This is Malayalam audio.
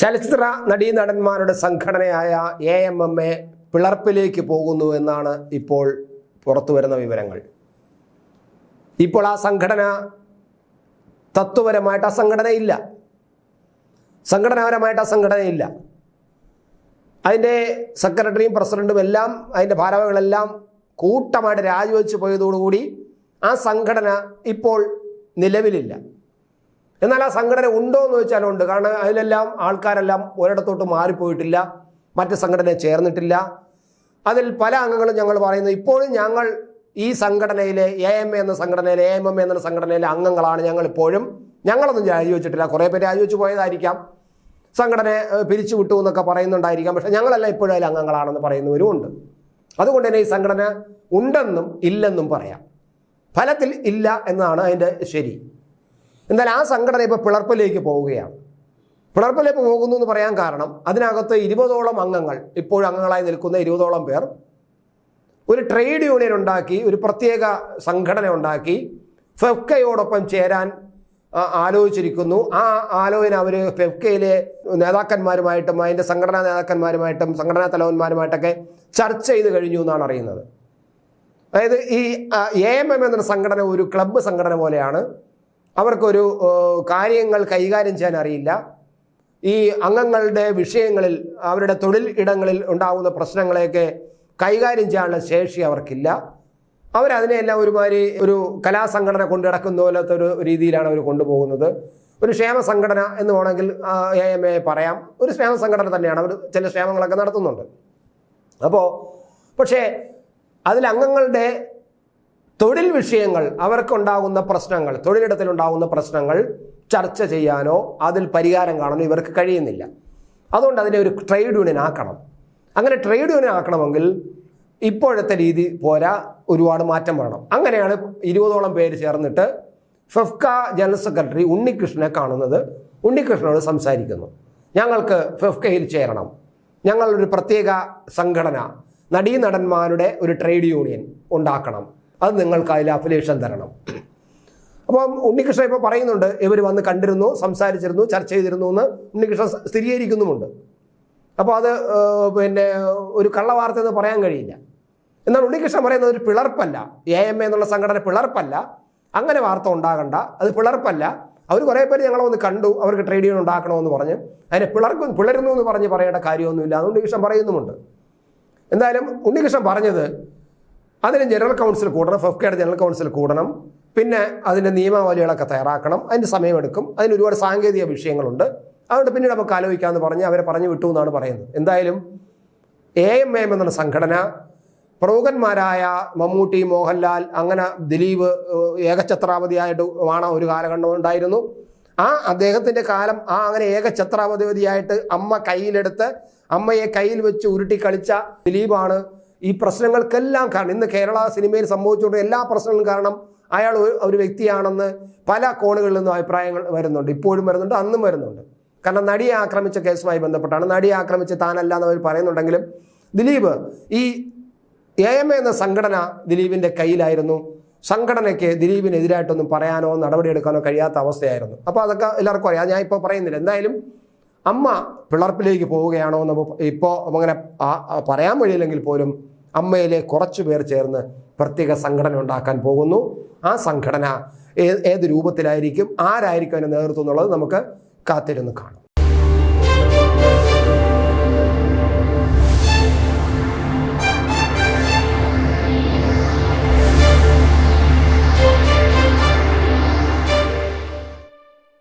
ചലച്ചിത്ര നടീനടന്മാരുടെ സംഘടനയായ എ എം എം എ പിളർപ്പിലേക്ക് പോകുന്നു എന്നാണ് ഇപ്പോൾ പുറത്തു വരുന്ന വിവരങ്ങൾ. ഇപ്പോൾ ആ സംഘടന തത്വപരമായിട്ട് ആ സംഘടനയില്ല. സംഘടനാപരമായിട്ട് ആ സംഘടനയില്ല. അതിന്റെ സെക്രട്ടറിയും പ്രസിഡന്റും എല്ലാം അതിന്റെ ഭാരവാഹികളെല്ലാം കൂട്ടമായിട്ട് രാജിവെച്ച് പോയതോടുകൂടി ആ സംഘടന ഇപ്പോൾ നിലവിലില്ല. എന്നാൽ ആ സംഘടന ഉണ്ടോ എന്ന് ചോദിച്ചാൽ ഉണ്ട്. കാരണം അതിലെല്ലാം ആൾക്കാരെല്ലാം ഒരിടത്തോട്ട് മാറിപ്പോയിട്ടില്ല. മറ്റ് സംഘടന ചേർന്നിട്ടില്ല. അതിൽ പല അംഗങ്ങളും ഞങ്ങൾ പറയുന്നത് ഇപ്പോഴും ഞങ്ങൾ ഈ സംഘടനയിലെ എ എം എ എന്ന സംഘടനയിലെ എ എം എം എന്ന സംഘടനയിലെ അംഗങ്ങളാണ് ഞങ്ങൾ ഇപ്പോഴും ഞങ്ങളൊന്നും രാജിവെച്ചിട്ടില്ല. കുറേ പേര് രാജിവെച്ച് പോയതായിരിക്കാം. സംഘടന പിരിച്ചു വിട്ടു എന്നൊക്കെ പറയുന്നുണ്ടായിരിക്കാം. പക്ഷേ ഞങ്ങളെല്ലാം ഇപ്പോഴും അതിൽ അംഗങ്ങളാണെന്ന് പറയുന്നവരും ഉണ്ട്. അതുകൊണ്ട് തന്നെ ഈ സംഘടന ഉണ്ടെന്നും ഇല്ലെന്നും പറയാം. ഫലത്തിൽ ഇല്ല എന്നാണ് അതിന്റെ ശരി. എന്നാൽ ആ സംഘടന ഇപ്പോൾ പിളർപ്പിലേക്ക് പോവുകയാണ്. പിളർപ്പിലേക്ക് പോകുന്നു എന്ന് പറയാൻ കാരണം അതിനകത്ത് ഇരുപതോളം അംഗങ്ങൾ ഇപ്പോഴും അംഗങ്ങളായി നിൽക്കുന്ന ഇരുപതോളം പേർ ഒരു ട്രേഡ് യൂണിയൻ ഉണ്ടാക്കി ഒരു പ്രത്യേക സംഘടന ഉണ്ടാക്കി ഫെഫ്കയോടൊപ്പം ചേരാൻ ആലോചിച്ചിരിക്കുന്നു. ആ ആലോചന അവർ ഫെഫ്കയിലെ നേതാക്കന്മാരുമായിട്ടും അതിന്റെ സംഘടനാ നേതാക്കന്മാരുമായിട്ടും സംഘടനാ തലവന്മാരുമായിട്ടൊക്കെ ചർച്ച ചെയ്ത് കഴിഞ്ഞു എന്നാണ് അറിയുന്നത്. അതായത് ഈ എ എം എം എന്ന സംഘടന ഒരു ക്ലബ്ബ് സംഘടന പോലെയാണ്. അവർക്കൊരു കാര്യങ്ങൾ കൈകാര്യം ചെയ്യാൻ അറിയില്ല. ഈ അംഗങ്ങളുടെ വിഷയങ്ങളിൽ അവരുടെ തൊഴിൽ ഇടങ്ങളിൽ ഉണ്ടാകുന്ന പ്രശ്നങ്ങളെയൊക്കെ കൈകാര്യം ചെയ്യാനുള്ള ശേഷി അവർക്കില്ല. അവരതിനെയെല്ലാം ഒരുമാതിരി ഒരു കലാസംഘടന കൊണ്ടു നടക്കുന്ന പോലത്തെ ഒരു രീതിയിലാണ് അവർ കൊണ്ടുപോകുന്നത്. ഒരു ക്ഷേമ സംഘടന എന്ന് വേണമെങ്കിൽ എ എം എ പറയാം. ഒരു ക്ഷേമ സംഘടന തന്നെയാണ് അവർ ചില ക്ഷേമങ്ങളൊക്കെ നടത്തുന്നുണ്ട്. അപ്പോൾ പക്ഷേ അതിൽ അംഗങ്ങളുടെ തൊഴിൽ വിഷയങ്ങൾ അവർക്കുണ്ടാകുന്ന പ്രശ്നങ്ങൾ തൊഴിലിടത്തിലുണ്ടാകുന്ന പ്രശ്നങ്ങൾ ചർച്ച ചെയ്യാനോ അതിൽ പരിഹാരം കാണാനോ ഇവർക്ക് കഴിയുന്നില്ല. അതുകൊണ്ട് അതിനെ ഒരു ട്രേഡ് യൂണിയൻ ആക്കണം. അങ്ങനെ ട്രേഡ് യൂണിയൻ ആക്കണമെങ്കിൽ ഇപ്പോഴത്തെ രീതി പോരാ ഒരുപാട് മാറ്റം വേണം. അങ്ങനെയാണ് ഇരുപതോളം പേര് ചേർന്നിട്ട് ഫെഫ്ക ജനറൽ സെക്രട്ടറി ഉണ്ണികൃഷ്ണനെ കാണുന്നത്. ഉണ്ണികൃഷ്ണനോട് സംസാരിക്കുന്നു. ഞങ്ങൾക്ക് ഫെഫ്കയിൽ ചേരണം. ഞങ്ങളൊരു പ്രത്യേക സംഘടന നടീനടന്മാരുടെ ഒരു ട്രേഡ് യൂണിയൻ ഉണ്ടാക്കണം. അത് നിങ്ങൾക്ക് അതിൽ അഫിലേഷൻ തരണം. അപ്പം ഉണ്ണികൃഷ്ണൻ ഇപ്പോൾ പറയുന്നുണ്ട് ഇവർ വന്ന് കണ്ടിരുന്നു സംസാരിച്ചിരുന്നു ചർച്ച ചെയ്തിരുന്നു എന്ന് ഉണ്ണികൃഷ്ണൻ സ്ഥിരീകരിക്കുന്നുമുണ്ട്. അപ്പോൾ അത് പിന്നെ ഒരു കള്ളവാർത്ത എന്ന് പറയാൻ കഴിയില്ല. എന്നാൽ ഉണ്ണികൃഷ്ണൻ പറയുന്നത് ഒരു പിളർപ്പല്ല. എ എം എ എന്നുള്ള സംഘടന പിളർപ്പല്ല. അങ്ങനെ വാർത്ത ഉണ്ടാകണ്ട. അത് പിളർപ്പല്ല. അവർ കുറേ പേര് ഞങ്ങളെ ഒന്ന് കണ്ടു. അവർക്ക് ട്രേഡ് യൂണിയൻ ഉണ്ടാക്കണമെന്ന് പറഞ്ഞ്. അതിനെ പിളർക്കും പിളരുന്നു എന്ന് പറഞ്ഞ് പറയേണ്ട കാര്യമൊന്നുമില്ല അത് ഉണ്ണികൃഷ്ണൻ പറയുന്നുമുണ്ട്. എന്തായാലും ഉണ്ണികൃഷ്ണൻ പറഞ്ഞത് അതിന് ജനറൽ കൗൺസിൽ കൂടണം ഫെഫ്കയുടെ ജനറൽ കൗൺസിൽ കൂടണം. പിന്നെ അതിന്റെ നിയമാവലികളൊക്കെ തയ്യാറാക്കണം. അതിന് സമയമെടുക്കും. അതിന് ഒരുപാട് സാങ്കേതിക വിഷയങ്ങളുണ്ട്. അതുകൊണ്ട് പിന്നീട് നമുക്ക് ആലോചിക്കാമെന്ന് പറഞ്ഞ് അവരെ പറഞ്ഞു വിട്ടു എന്നാണ് പറയുന്നത്. എന്തായാലും എ എം എം എന്ന സംഘടന പ്രമുഖന്മാരായ മമ്മൂട്ടി മോഹൻലാൽ അങ്ങനെ ദിലീപ് ഏകഛത്രാപതിയായിട്ട് വേണം ഒരു കാലഘട്ടം ഉണ്ടായിരുന്നു. ആ അദ്ദേഹത്തിന്റെ കാലം ആ അങ്ങനെ ഏകഛത്രാപതിപതിയായിട്ട് അമ്മ കയ്യിലെടുത്ത് അമ്മയെ കയ്യിൽ വെച്ച് ഉരുട്ടി കളിച്ച ദിലീപാണ് ഈ പ്രശ്നങ്ങൾക്കെല്ലാം കാരണം ഇന്ന് കേരള സിനിമയിൽ സംഭവിച്ചുകൊണ്ട് എല്ലാ പ്രശ്നങ്ങളും കാരണം അയാൾ ഒരു- വ്യക്തിയാണെന്ന് പല കോണുകളിൽ നിന്നും അഭിപ്രായങ്ങൾ വരുന്നുണ്ട്. ഇപ്പോഴും വരുന്നുണ്ട് അന്നും വരുന്നുണ്ട്. കാരണം നടിയെ ആക്രമിച്ച കേസുമായി ബന്ധപ്പെട്ടാണ്. നടിയെ ആക്രമിച്ച് താനല്ല എന്ന് അവർ പറയുന്നുണ്ടെങ്കിലും ദിലീപ് ഈ എ എം എന്ന സംഘടന ദിലീപിന്റെ കയ്യിലായിരുന്നു. സംഘടനയ്ക്ക് ദിലീപിനെതിരായിട്ടൊന്നും പറയാനോ നടപടിയെടുക്കാനോ കഴിയാത്ത അവസ്ഥയായിരുന്നു. അപ്പോൾ അതൊക്കെ എല്ലാവർക്കും അറിയാം. ഞാൻ ഇപ്പോൾ പറയുന്നില്ല. എന്തായാലും അമ്മ പിളർപ്പിലേക്ക് പോവുകയാണോ എന്ന് ഇപ്പോൾ അങ്ങനെ പറയാൻ വഴിയില്ലെങ്കിൽ പോലും അമ്മയിലെ കുറച്ചു പേർ ചേർന്ന് പ്രത്യേക സംഘടന ഉണ്ടാക്കാൻ പോകുന്നു. ആ സംഘടന ഏത് രൂപത്തിലായിരിക്കും ആരായിരിക്കും അതിന്റെ നേതൃത്വം എന്നുള്ളത് നമുക്ക് കാത്തിരുന്ന് കാണാം.